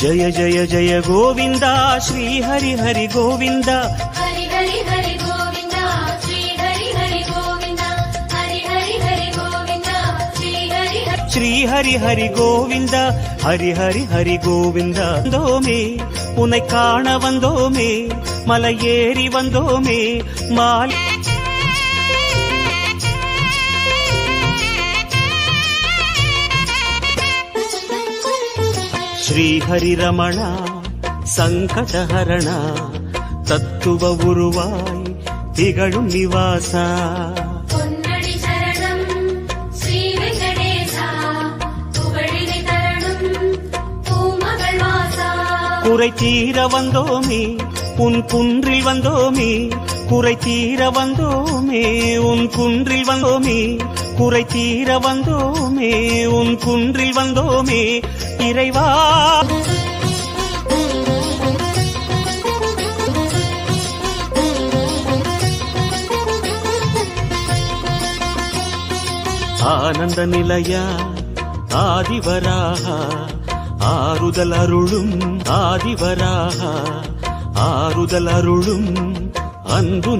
జయ జయ జయ గోవింద శ్రీ హరి హరి గోవింద హరి హరి హరి గోవింద శ్రీ హరి హరి గోవింద హరి హరి హరి గోవింద శ్రీ హరి హరి ஸ்ரீ ஹரி ஹரி கோவிந்த ஹரி ஹரி ஹரி கோவிந்த வந்தோமே உன்னை காண வந்தோமே மலை ஏறி வந்தோமே மாலை ஸ்ரீ ஹரி ரமணா சங்கடஹரணா தத்துவ உருவாய் திகழும் நிவாசா. குறை தீர வந்தோமே உன் குன்றில் வந்தோமே குறை தீர வந்தோமே உன் குன்றில் வந்தோமே குறை தீர வந்தோமே உன் குன்றில் வந்தோமே இறைவா. ஆனந்த நிலையா ஆதிவராக. ஆறுதல் அருளும் ஆதிவராக. ஆறுதல் அருளும் அன்பு